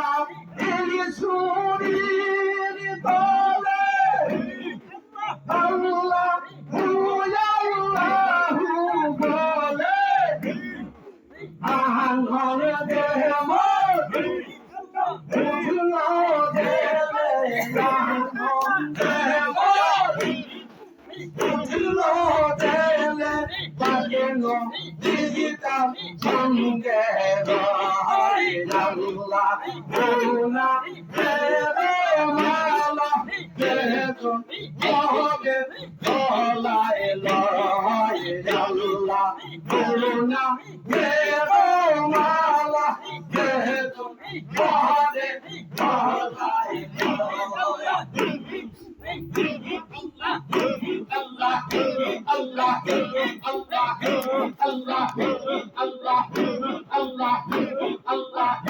Igual ele é solidário. Digital, digital, আল্লাহ করুণা দেবে মালা যেহেতু মহবে তলায় লড়াই আল্লাহ করুণা দেবে মালা যেহেতু মহবে তলায় আল্লাহ আল্লাহ আল্লাহ আল্লাহ আল্লাহ আল্লাহ আল্লাহ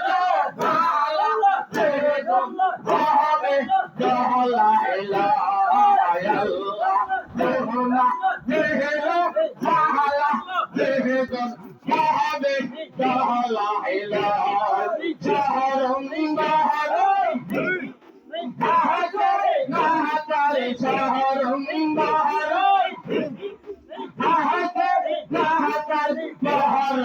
হবে জাহালা জাহারুম বাহার বাহারে নাহাতারে জাহারুম বাহার বাহার নাহাতার বাহার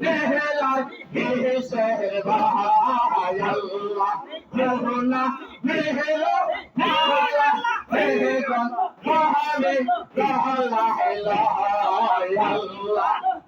নেহলার হে শহর বাহার আল্লাহ যমুনা নেহলো নাহালা নেহগন বাহারে জাহালা ইলাহা আল্লাহ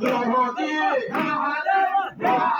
หลวงหลว